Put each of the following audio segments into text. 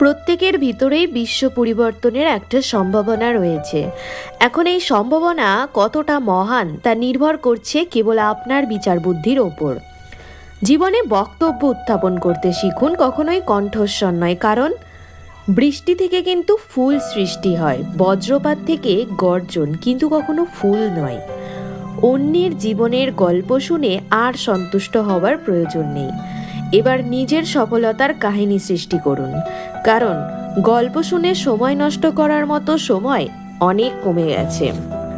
প্রত্যেকের ভিতরেই বিশ্ব পরিবর্তনের একটা সম্ভাবনা রয়েছে। এখন এই সম্ভাবনা কতটা মহান তা নির্ভর করছে কেবল আপনার বিচার বুদ্ধির ওপর। জীবনে বক্তব্য উত্থাপন করতে শিখুন, কখনোই কণ্ঠস্বর নয়, কারণ বৃষ্টি থেকে কিন্তু ফুল সৃষ্টি হয়, বজ্রপাত থেকে গর্জন, কিন্তু কখনো ফুল নয়। অন্যের জীবনের গল্প শুনে আর সন্তুষ্ট হওয়ার প্রয়োজন নেই। এবার নিজের সফলতার কাহিনী সৃষ্টি করুন। কারণ গল্প শুনে সময় নষ্ট করার মতো সময় অনেক কমে গেছে।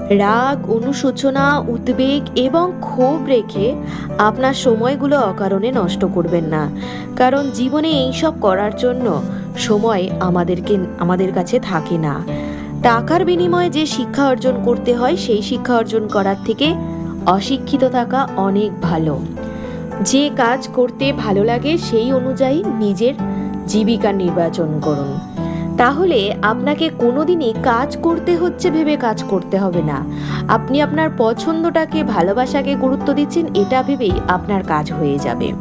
রাগ, অনুশোচনা, উদ্বেগ এবং ক্ষোভ রেখে আপনার সময়গুলো অকারণে নষ্ট করবেন না। কারণ জীবনে এইসব করার জন্য সময় আমাদেরকে, আমাদের কাছে থাকে না। টাকার বিনিময়ে যে শিক্ষা অর্জন করতে হয়, সেই শিক্ষা অর্জন করার থেকে অশিক্ষিত থাকা অনেক ভালো। যে কাজ করতে ভালো লাগে সেই অনুযায়ী নিজের জীবিকা নির্বাচন করুন। তাহলে আপনাকে কোনোদিনই কাজ করতে হচ্ছে ভেবে কাজ করতে হবে না। আপনি আপনার পছন্দটাকে, ভালোবাসাকে গুরুত্ব দিচ্ছেন, এটা ভেবেই আপনার কাজ হয়ে যাবে।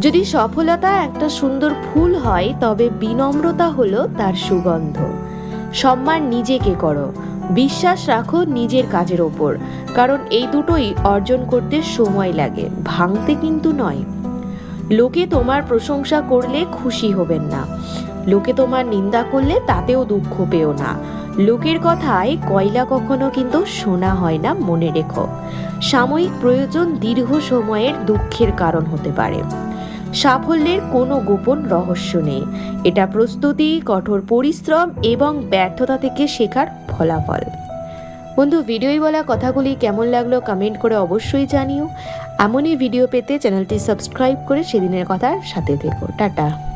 যদি সফলতা একটা সুন্দর ফুল হয়, তবে বিনম্রতা হলো তার সুগন্ধ। সম্মান নিজেকে করো। বিশ্বাস রাখো নিজের কাজের ওপর। কারণ এই দুটোই অর্জন করতে সময় লাগে, ভাঙতে কিন্তু নয়। লোকে তোমার প্রশংসা করলে খুশি হবেন না। লোকে তোমার নিন্দা করলে তাতেও দুঃখ পেও না। লোকের কথায় কয়লা কখনো কিন্তু শোনা হয় না, মনে রেখো। সাময়িক প্রয়োজন দীর্ঘ সময়ের দুঃখের কারণ হতে পারে। সাফল্যের কোনো গোপন রহস্য নেই। এটা প্রস্তুতি, কঠোর পরিশ্রম এবং ব্যর্থতা থেকে শেখার ফলাফল। বন্ধু, ভিডিওই বলা কথাগুলি কেমন লাগল কমেন্ট করে অবশ্যই জানিও। এমনই ভিডিও পেতে চ্যানেলটি সাবস্ক্রাইব করে সেদিনের কথার সাথে থেকো। টাটা।